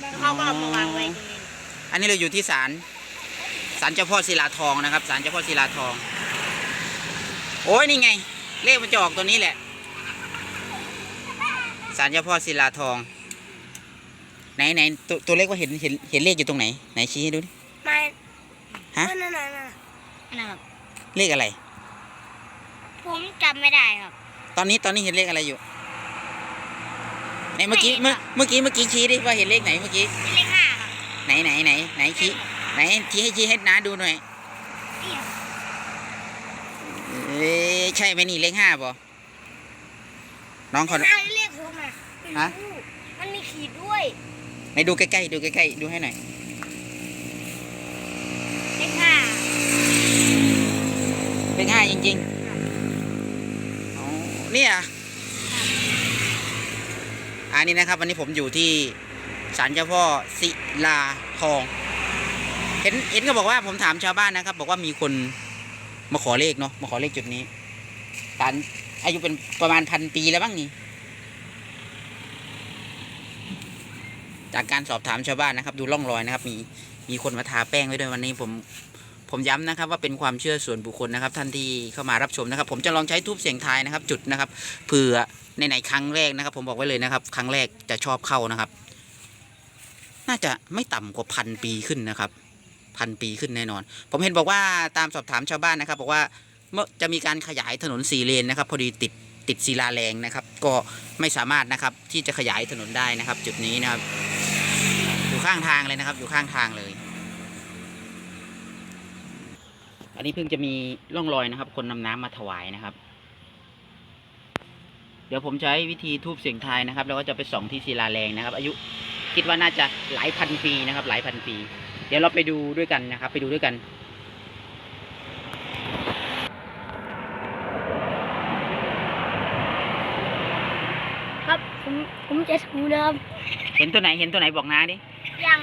แล้วเขาก็เอามาวางไว้ตรงนี้อันนี้เราอยู่ที่ศาลศาลเจ้าพ่อศิลาทองนะครับศาลเจ้าพ่อศิลาทอง โอ้ยนี่ไง เลขมันจะออกตัวนี้แหละศาลเจ้าพ่อศิลาทอง ไหนไหนตัวตัวเลขว่าเห็นเห็นเห็นเลขอยู่ตรงไหนไหนชี้ให้ดูดิไม่ฮะนั่นนั่นนั่นนะครับเลขอะไร ผมจำไม่ได้ครับ ตอนนี้ตอนนี้เห็นเลขอะไรอยู่ ไหนเมื่อกี้ไม่เมื่อเห็นครับเมื่อกี้เมื่อกี้ชี้ดิว่าเห็นเลขไหนเมื่อกี้เป็นเลขห้าครับไหนไหนไหนไหนชี้ไหนชี้ให้ชี้ให้น้าดูหน่อยนี่ครับเอ้ยใช่ไหมนี่เลขห้าป่น้องเขาห้าเลขหกนะฮะมันมีขีดด้วยไหนดูใกล้ๆดูใกล้ๆดูให้หน่อยเลขห้าเลขห้าจริงๆอ๋อเนี่ย อันนี้นะครับ วันนี้ผมอยู่ที่ศาลเจ้าพ่อศิลาทอง เห็นเห็นเขาบอกว่าผมถามชาวบ้านนะครับ บอกว่ามีคนมาขอเลขเนาะมาขอเลขจุดนี้ศาลอายุเป็นประมาณพันปีแล้วบ้างนี่จากการสอบถามชาวบ้านนะครับ ดูร่องรอยนะครับ มีมีคนมาทาแป้งไว้ด้วยวันนี้ผม ผมย้ำนะครับว่าเป็นความเชื่อส่วนบุคคลนะครับ ท่านที่เข้ามารับชมนะครับ ผมจะลองใช้ทูบเสียงทายนะครับ จุดนะครับเผื่อในไหนครั้งแรกนะครับ ผมบอกไว้เลยนะครับ ครั้งแรกจะชอบเข้านะครับ น่าจะไม่ต่ำกว่าพันปีขึ้นนะครับพันปีขึ้นแน่นอน ผมเห็นบอกว่าตามสอบถามชาวบ้านนะครับ บอกว่าเมื่อจะมีการขยายถนนสี่เลนนะครับ พอดีติดติดศิลาแรงนะครับ ก็ไม่สามารถนะครับที่จะขยายถนนได้นะครับ จุดนี้นะครับ อยู่ข้างทางเลยนะครับ อยู่ข้างทางเลย อันนี้เพิ่งจะมีร่องรอยนะครับ คนนำน้ำมาถวายนะครับ เดี๋ยวผมใช้วิธีทูบเสียงทายนะครับ แล้วก็จะไปส่องที่ศิลาแรงนะครับ อายุคิดว่าน่าจะหลายพันปีนะครับ หลายพันปี เดี๋ยวเราไปดูด้วยกันนะครับ ไปดูด้วยกันครับผมผมจะถูนะครับเห็นตัวไหนเห็นตัวไหนบอกน้าดิยัง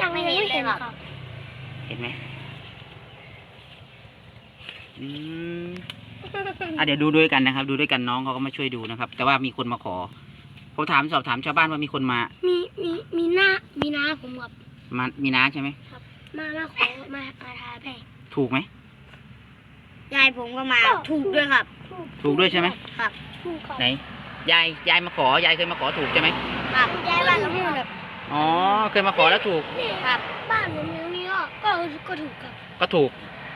ยังไม่เห็นเลยครับเห็นไหม อืมอะเดี๋ยวดูด้วยกันนะครับ ดูด้วยกันน้องเขาก็มาช่วยดูนะครับ แต่ว่ามีคนมาขอผมถามสอบถามชาวบ้านว่ามีคนมา มีมีมีหน้ามีหน้าผมกับมามีน้าใช่ไหมมามาขอมามาทาแป้งถูกไหมยายผมก็มาถูกด้วยครับ ถูกด้วยใช่ไหมครับถูกครับไหนยายยายมาขอยายเคยมาขอถูกใช่ไหมครับยายบ้านผมแบบอ๋อเคยมาขอแล้วถูกครับบ้านผมอย่างนี้ก็ก็ก็ถูกครับก็ถูก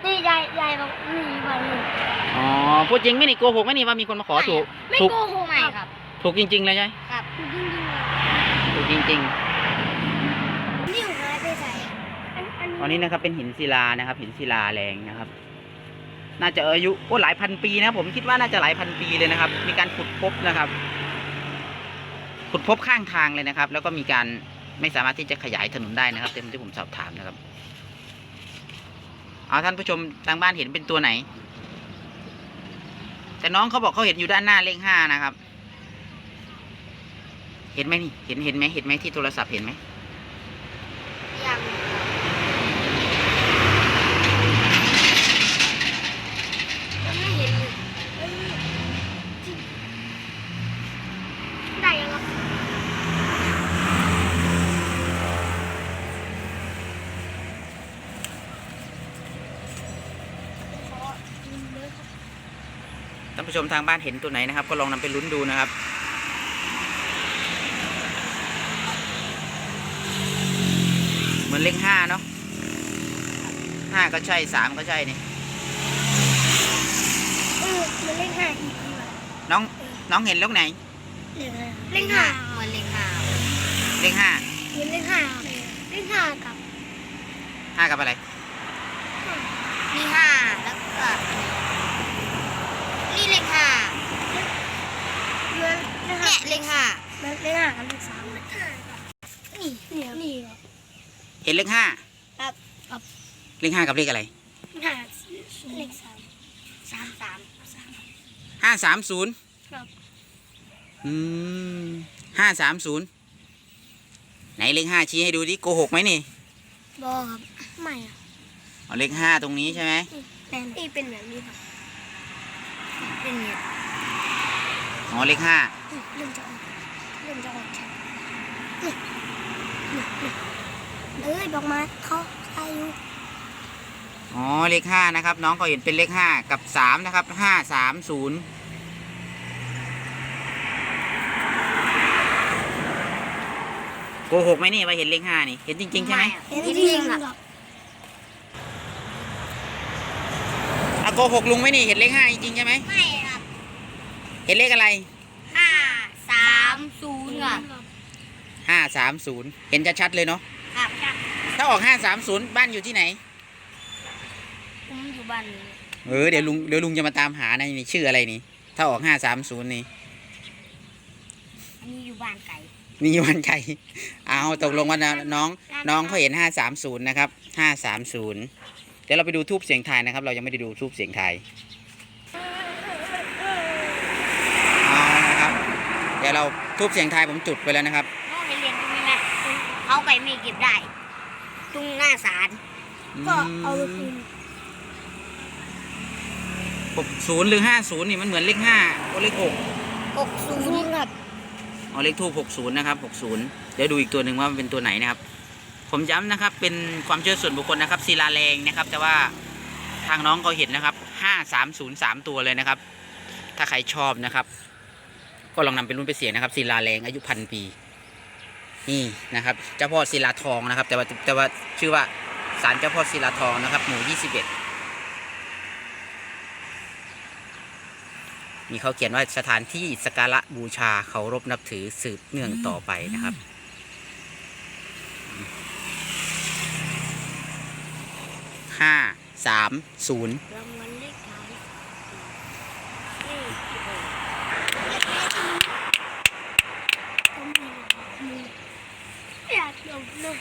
นี่ยายยายบอกนี่บ้านผมอ๋อพูดจริงไหมนี่โกหกไหมนี่ว่ามีคนมาขอถูกไม่ถูกโกหกไม่ครับ ถูกจริงๆเลยใช่ไหมครับถูกจริงๆครับถูกจริงนี่หายไปใส่อันอันๆตอนนี้นะครับเป็นหินศิลานะครับ หินศิลาแรงนะครับ น่าจะอายุโอ้หลายพันปีนะผมคิดว่าน่าจะหลายพันปีเลยนะครับ มีการขุดพบนะครับ ขุดพบข้างทางเลยนะครับ แล้วก็มีการไม่สามารถที่จะขยายถนนได้นะครับเต็มที่ผมสอบถามนะครับ เอาท่านผู้ชมทางบ้านเห็นเป็นตัวไหน แต่น้องเขาบอกเขาเห็นอยู่ด้านหน้าเลขห้านะครับ เห็นไหมนี่ เห็นเห็นไหมเห็นไหมที่โทรศัพท์เห็นไหม ยังยังไม่เห็นเลยเอ้ยจริงได้ยังครับ ขอกินเลยครับ ท่านผู้ชมทางบ้านเห็นตัวไหนนะครับ ก็ลองนำไปลุ้นดูนะครับเหมือนเลขห้าเนาะห้าก็ใช่สามก็ใช่นี่เออมันเลขห้าอีกน้องน้องเห็นเลขไหนเลขห้าเหมือนเลขห้าเลขห้าเหมือนเลขห้าเลขห้ากับห้ากับอะไร มีห้าแล้วก็ นี่เลขห้าเนี่ยเลขห้าเลขห้ากับเลขสามนี่นี่นี่เห็นเลขห้าครับครับเลขห้ากับเลขอะไรห้าเลขสามสามสามสามห้าสามศูนย์ครับอืมห้าสามศูนย์ไหนเลขห้าชี้ให้ดูดิโกหกไหมนี่บอครับไม่อะเอาเลขห้าตรงนี้ใช่ไหมเป็นนี่เป็นแบบนี้ครับ เป็นอย่างนี้อ๋อเลขห้าเริ่มจะออกเริ่มจะออกชัดเอ้ยดอกไม้เขาอายุอ๋อเลขห้านะครับ น้องก็เห็นเป็นเลขห้ากับสามนะครับห้าสามศูนย์โกหกไหมนี่ว่าเห็นเลขห้านี่ เห็นจริงๆใช่ไหม เห็นจริงๆครับอะ โกหกลุงไหมนี่เห็นเลขห้าจริงๆใช่ไหมไม่ครับเห็นเลขอะไรห้าสามศูนย์ครับห้าสามศูนย์เห็นชัดๆเลยเนาะครับครับถ้าออกห้าสามศูนย์บ้านอยู่ที่ไหนผมอยู่บ้านนี้เออเดี๋ยวลุงเดี๋ยวลุงจะมาตามหานะนี่ชื่ออะไรนี่ ถ้าออกห้าสามศูนย์นี่อันนี้อยู่บ้านไก่นี่วันไก่เอาตกลงว่าน้องน้องน้องเขาเห็นห้าสามศูนย์นะครับห้าสามศูนย์ เดี๋ยวเราไปดูทูบเสียงทายนะครับ เรายังไม่ได้ดูทูบเสียงทายเอานะครับ เดี๋ยวเราทูบเสียงทายผมจุดไปแล้วนะครับน้องไปเรียนตรงนี้นะเอาไปไม่เก็บได้ ตรงหน้าศาลก็เอาไปคืนหกศูนย์หรือห้าศูนย์นี่มันเหมือนเลขห้าโอ้เลขหกหกศูนย์ครับเอาเลขทูบหกศูนย์นะครับหกศูนย์เดี๋ยวดูอีกตัวหนึ่งว่ามันเป็นตัวไหนนะครับ ผมย้ำนะครับเป็นความเชื่อส่วนบุคคลนะครับศิลาแรงนะครับ แต่ว่าทางน้องเขาเห็นนะครับห้าสามศูนย์สามตัวเลยนะครับ ถ้าใครชอบนะครับ ก็ลองนำไปรุ่นไปเสียงนะครับศิลาแรงอายุพันปี นี่นะครับเจ้าพ่อศิลาทองนะครับ แต่ว่าแต่ว่าชื่อว่าศาลเจ้าพ่อศิลาทองนะครับ หมู่ยี่สิบเอ็ดมีเขาเขียนว่าสถานที่สกการะบูชาเคารพนับถือสืบเนื่องต่อไปนะครับ ห้าสามศูนย์รางวัลเลขท้ายอยากจบเลย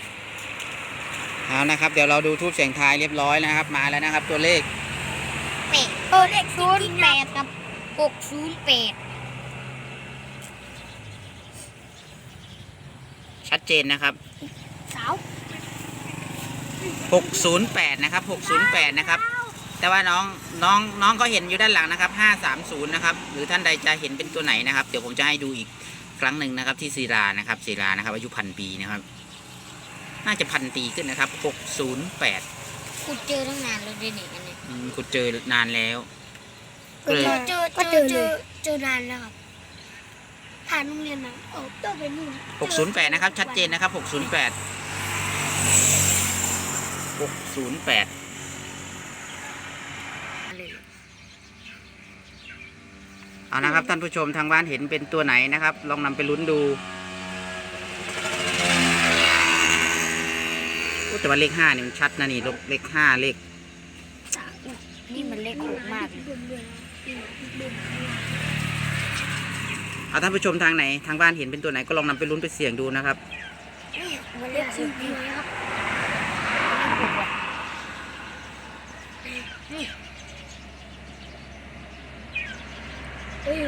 เอานะครับ เดี๋ยวเราดูทูบเสียงทายเรียบร้อยนะครับ มาแล้วนะครับ ตัวเลขแปดเออเลขศูนย์แปดกับหกศูนย์แปดชัดเจนนะครับ สาว 608 นะครับ 608 นะครับ แต่ว่าน้องน้องน้องก็เห็นอยู่ด้านหลังนะครับ 530 นะครับ หรือท่านใดจะเห็นเป็นตัวไหนนะครับ เดี๋ยวผมจะให้ดูอีกครั้งหนึ่งนะครับ ที่ศิลานะครับศิลานะครับอายุพันปีนะครับ น่าจะพันปีขึ้นนะครับ 608ขุดเจอตั้งนานแล้วเดนี่อันนี้อืมคุณเจอนานแล้ว ก็เลยเจอเจอเจอเจอนานแล้วครับผ่านโรงเรียนมาโอ้ต้องไปนู่น608 นะครับ ชัดเจนนะครับ 608 608เอานะครับท่านผู้ชมทางบ้านเห็นเป็นตัวไหนนะครับ ลองนำไปลุ้นดูโอ้แต่ว่าเลขห้านี่มันชัดนะนี่เลขห้าเลขนี่มันเลขหกมากเลยเอาท่านผู้ชมทางไหนทางบ้านเห็นเป็นตัวไหนก็ลองนำไปลุ้นไปเสี่ยงดูนะครับนี่มันเลขหกจริงไหมครับ นี่เอ้ย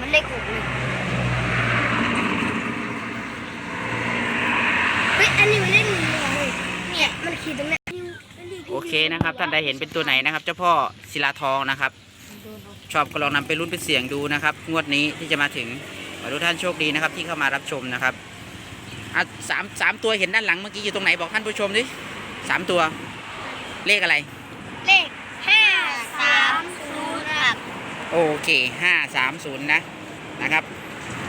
มันเลขหกเลยเฮ้ยอันนี้มันเลขหนึ่งเลยเนี่ยมันขีดตรงเนี้ยโอเคนะครับ ท่านใดเห็นเป็นตัวไหนนะครับ เจ้าพ่อศิลาทองนะครับ ชอบก็ลองนำไปลุ้นไปเสี่ยงดูนะครับ งวดนี้ที่จะมาถึงขอทุกท่านโชคดีนะครับ ที่เข้ามารับชมนะครับอะสามสามตัวเห็นด้านหลังเมื่อกี้อยู่ตรงไหนบอกท่านผู้ชมดิสามตัว เลขอะไร เลขห้าสามศูนย์ครับ โอเคห้าสามศูนย์นะนะครับ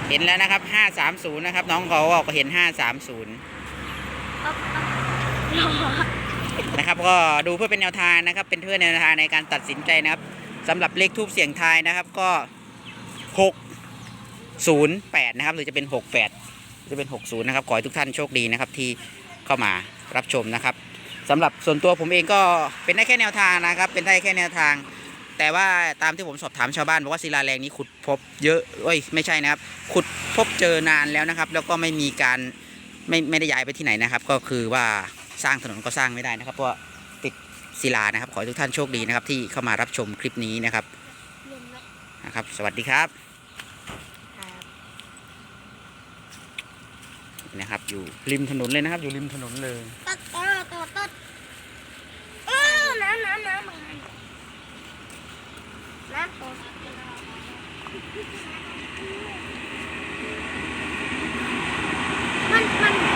เห็นแล้วนะครับห้าสามศูนย์นะครับ น้องเขาก็เห็นห้าสามศูนย์นะครับก็ดูเพื่อเป็นแนวทางนะครับ เป็นเพื่อแนวทางในการตัดสินใจนะครับสำหรับเลขทูบเสียงทายนะครับก็หกศูนย์แปดนะครับ หรือจะเป็นหกแปดจะเป็นหกศูนย์นะครับขอให้ทุกท่านโชคดีนะครับที่เข้ามารับชมนะครับสำหรับส่วนตัวผมเองก็เป็นได้แค่แนวทางนะครับ เป็นได้แค่แนวทาง แต่ว่าตามที่ผมสอบถามชาวบ้านบอกว่าศิลาแรงนี้ขุดพบเยอะเอ้ยไม่ใช่นะครับ ขุดพบเจอนานแล้วนะครับ แล้วก็ไม่มีการไม่ไม่ได้ย้ายไปที่ไหนนะครับ ก็คือว่าสร้างถนนก็สร้างไม่ได้นะครับ เพราะว่าติดศิลานะครับ ขอให้ทุกท่านโชคดีนะครับ ที่เข้ามารับชมคลิปนี้นะครับนะครับ สวัสดีครับนะครับ อยู่ริมถนนเลยนะครับ อยู่ริมถนนเลย ตัดเออตัวตัดเออน้ำน้ำน้ำมัน น้ำตัวมันมัน